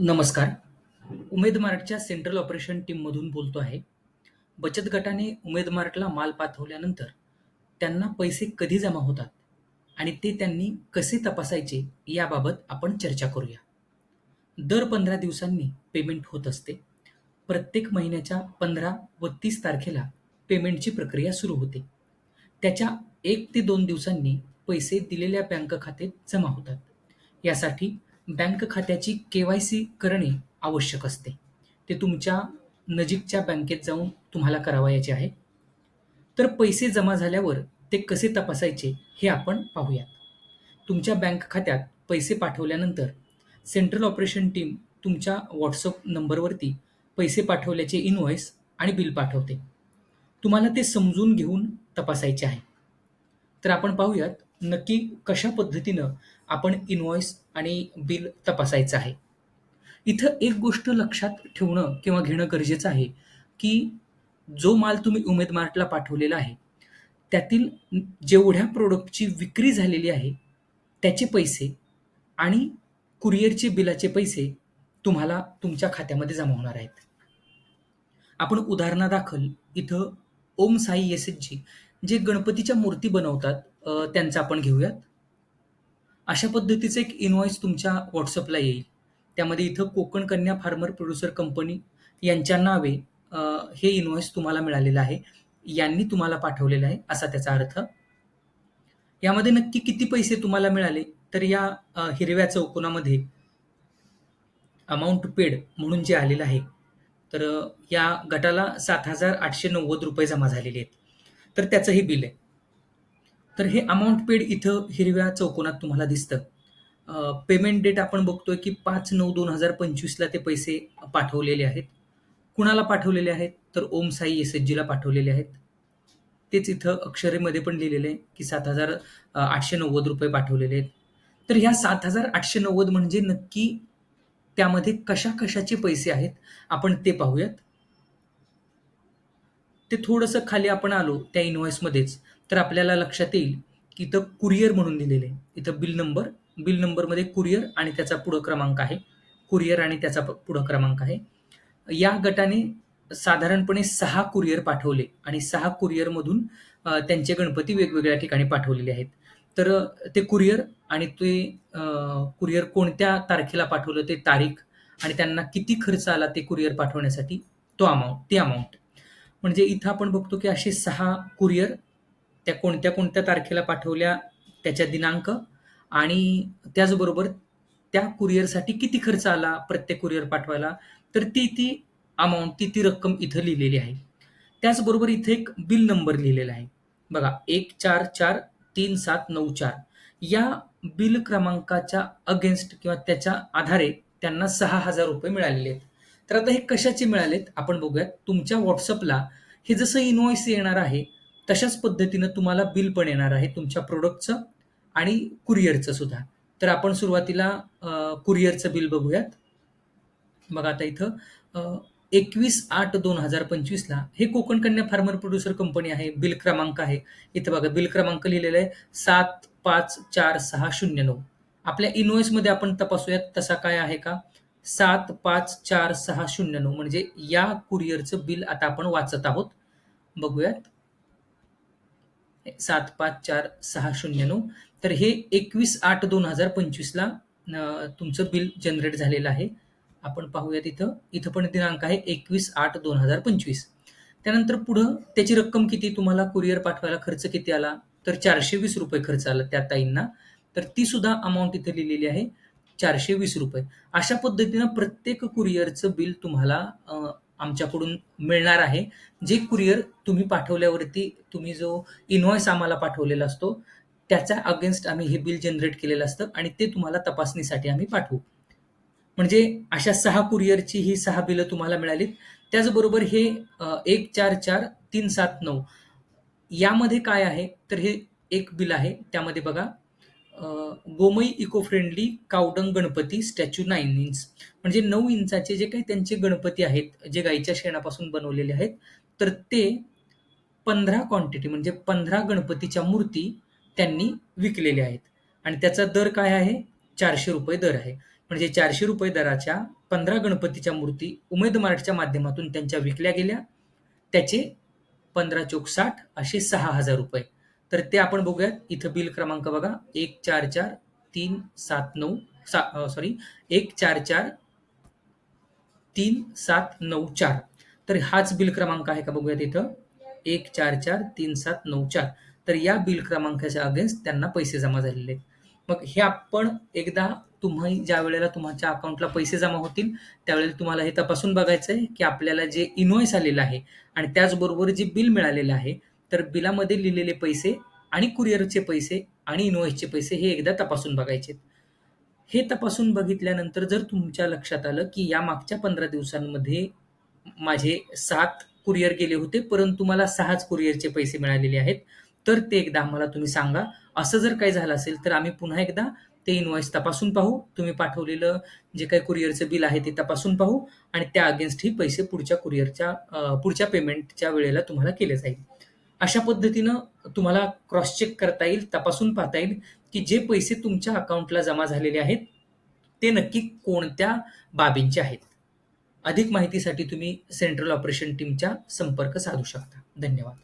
नमस्कार. उमेद मार्टच्या central operation टीममधून बोलतो आहे. बचत गटाने उमेद मार्टला माल पाठवल्यानंतर त्यांना पैसे कधी जमा होतात आणि ते त्यांनी कसे तपासायचे याबाबत आपण चर्चा करूया. दर 15 दिवसांनी पेमेंट होत असते. प्रत्येक महिन्याच्या 15 व तीस तारखेला पेमेंटची प्रक्रिया सुरू होते. त्याच्या एक ते दोन दिवसांनी पैसे दिलेल्या बँक खात्यात जमा होतात. यासाठी बँक खात्याची के-वाय-सी करणे आवश्यक असते. ते तुमच्या नजीकच्या बँकेत जाऊन तुम्हाला करावयाचे आहे. तर पैसे जमा झाल्यावर ते कसे तपासायचे हे आपण पाहूयात. तुमच्या बँक खात्यात पैसे पाठवल्यानंतर सेंट्रल ऑपरेशन टीम तुमच्या व्हॉट्सअप नंबरवरती पैसे पाठवल्याचे इनव्हॉइस आणि बिल पाठवते. तुम्हाला ते समजून घेऊन तपासायचे आहे. तर आपण पाहूयात नक्की कशा पद्धतीनं आपण इनव्हॉइस आणि बिल तपासायचं आहे. इथं एक गोष्ट लक्षात ठेवणं किंवा घेणं गरजेचं आहे, की जो माल तुम्ही उमेद मार्टला पाठवलेला आहे, त्यातील जेवढ्या प्रोडक्टची विक्री झालेली आहे, त्याचे पैसे आणि कुरिअरचे बिलाचे पैसे तुम्हाला तुमच्या खात्यामध्ये जमा होणार आहेत. आपण उदाहरणादाखल इथं ओम साई एस-एच-जी जे गणपतीच्या मूर्ती बनवतात त्यांचा त्यांचं आपण घेऊयात. अशा पद्धतीचं एक इनव्हॉइस तुमच्या व्हॉट्सअपला येईल. त्यामध्ये इथं Konkan Kanya farmer producer company यांच्या नावे अ, हे इनव्हॉइस तुम्हाला मिळालेलं आहे. यांनी तुम्हाला पाठवलेलं आहे असा त्याचा अर्थ. यामध्ये नक्की किती पैसे तुम्हाला मिळाले तर या अ, हिरव्या चौकोनामध्ये अमाऊंट पेड म्हणून जे आलेलं आहे, तर या गटाला ₹7,890 जमा झालेले आहेत. तर त्याचं हे बिल आहे. तर हे अमाऊंट पेड इथं हिरव्या चौकोनात तुम्हाला दिसतं. पेमेंट डेट आपण बघतोय की पाच नऊ दोन हजार पंचवीसला ते पैसे पाठवलेले आहेत. कुणाला पाठवलेले आहेत? तर ओम साई एस-एच-जीला पाठवलेले आहेत. तेच इथं अक्षरेमध्ये पण लिहिलेलं आहे की ₹7,890 पाठवलेले आहेत. तर ह्या 7,890 म्हणजे नक्की त्यामध्ये कशा-कशाचे पैसे आहेत, आपण ते पाहूयात. ते थोडंसं खाली आपण आलो त्या इनव्हॉइसमध्येच, तर आपल्याला लक्षात येईल की इथं कुरिअर म्हणून दिलेलं आहे. इथं बिल नंबर, बिल नंबरमध्ये कुरिअर आणि त्याचा पुढं क्रमांक आहे. कुरिअर आणि त्याचा प पुढं क्रमांक आहे. या गटाने साधारणपणे सहा कुरिअर पाठवले आणि सहा कुरिअरमधून त्यांचे गणपती वेगवेगळ्या ठिकाणी पाठवलेले आहेत. तर ते कुरिअर आणि ते कुरिअर कोणत्या तारखेला पाठवलं ते तारीख आणि त्यांना किती खर्च आला ते कुरिअर पाठवण्यासाठी तो अमाऊंट ती अमाऊंट म्हणजे इथं आपण बघतो की असे सहा कुरिअर त्या कोणत्या-कोणत्या तारखेला पाठवल्या, त्याच्या दिनांक आणि त्याचबरोबर त्या कुरिअरसाठी किती खर्च आला प्रत्येक कुरिअर पाठवायला, तर ती ती अमाऊंट ती ती रक्कम इथं लिहिलेली आहे. त्याचबरोबर इथे एक बिल नंबर लिहिलेला आहे. बघा 144374 या बिल क्रमांकाच्या अगेन्स्ट किंवा त्याच्या आधारे त्यांना ₹6,000 मिळालेले आहेत. तर आता हे कशाचे मिळालेत आपण बघूयात. तुमच्या व्हॉट्सअपला हे जसं इनव्हॉइस येणार आहे, तशाच पद्धतीनं तुम्हाला बिल पण येणार आहे तुमच्या प्रोडक्टचं आणि कुरिअरचं सुद्धा. तर आपण सुरुवातीला कुरिअरचं बिल बघूयात. बघा आता इथं एकवीस आठ दोन हजार पंचवीसला हे Konkan Kanya farmer producer company आहे. बिल क्रमांक आहे. इथं बघा बिल क्रमांक लिहिलेला आहे 754609. आपल्या इनव्हॉइसमध्ये आपण तपासूयात तसा काय आहे का? 754609 म्हणजे या कुरिअरचं बिल आता आपण वाचत आहोत. बघूयात. 754609 तर हे एकवीस आठ दोन हजार पंचवीसला तुमचं बिल जनरेट झालेलं आहे. आपण पाहूयात इथं. इथं पण दिनांक आहे 21/8/2025. त्यानंतर पुढं त्याची रक्कम किती तुम्हाला कुरिअर पाठवायला खर्च किती आला? तर ₹420 खर्च आला त्या ताईंना. तर ती सुद्धा अमाऊंट इथे लिहिलेली आहे ₹420. अशा पद्धतीनं प्रत्येक कुरिअरचं बिल तुम्हाला आमच्याकडून मिळणार आहे. जे कुरिअर तुम्ही पाठवल्यावरती तुम्ही जो इनव्हॉइस आम्हाला पाठवलेला असतो, त्याच्या अगेन्स्ट आम्ही हे बिल जनरेट केलेलं असतं आणि ते तुम्हाला तपासणीसाठी आम्ही पाठवू. म्हणजे अशा सहा कुरिअरची ही सहा बिलं तुम्हाला मिळालीत. त्याचबरोबर हे एक चार चार तीन सात नऊ यामध्ये काय आहे, तर हे एक बिल आहे. त्यामध्ये बघा Gomai eco friendly cow dung Ganpati statue nine inch म्हणजे नऊ इंचाचे जे काही त्यांचे गणपती आहेत, जे गाईच्या शेणापासून बनवलेले आहेत, तर ते 15 क्वांटिटी म्हणजे 15 गणपतीच्या मूर्ती त्यांनी विकलेल्या आहेत आणि त्याचा दर काय आहे? ₹400 दर आहे. म्हणजे चारशे रुपये दराच्या पंधरा गणपतीच्या मूर्ती उमेद मार्टच्या माध्यमातून त्यांच्या विकल्या गेल्या त्याचे पंधरा चोक साठ असे सहा हजार रुपये तर ते आपण बघूयात. इथं बिल क्रमांक बघा. एक चार चार तीन सात नऊ सा सॉरी एक चार चार तीन सात नऊ चार. तर हाच बिल क्रमांक आहे का बघूयात इथं? एक चार चार तीन सात नऊ चार. तर या बिल क्रमांकाच्या अगेन्स्ट त्यांना पैसे जमा झालेले आहेत. मग हे आपण एकदा तुम्ही ज्या वेळेला तुमच्या अकाउंटला पैसे जमा होतील त्यावेळेला तुम्हाला हे तपासून बघायचं आहे की आपल्याला जे इनवॉइस आलेलं आहे आणि त्याचबरोबर जे बिल मिळालेलं आहे तर बिलामध्ये लिहिलेले पैसे आणि कुरिअरचे पैसे आणि इनवॉइसचे पैसे हे एकदा तपासून बघायचे हे तपासून बघितल्यानंतर जर तुमच्या लक्षात आलं की या मागच्या पंधरा दिवसांमध्ये माझे सात कुरिअर गेले होते परंतु मला सहाच कुरिअरचे पैसे मिळालेले आहेत तर ते एकदा आम्हाला तुम्ही सांगा. असं जर काही झालं असेल तर आम्ही पुन्हा एकदा ते इनवॉइस तपासून पाहू. तुम्ही पाठवलेलं जे काही कुरिअरचं बिल आहे ते तपासून पाहू आणि त्या अगेन्स्ट ही पैसे पुढच्या कुरिअरच्या पुढच्या पेमेंटच्या वेळेला तुम्हाला केले जाईल. अशा पद्धतीनं तुम्हाला क्रॉस चेक करता येईल तपासून पाहता येईल की जे पैसे तुमच्या अकाउंटला जमा झालेले आहेत ते नक्की कोणत्या बाबींचे आहेत. अधिक माहितीसाठी तुम्ही सेंट्रल ऑपरेशन टीमच्या संपर्क साधू शकता. धन्यवाद.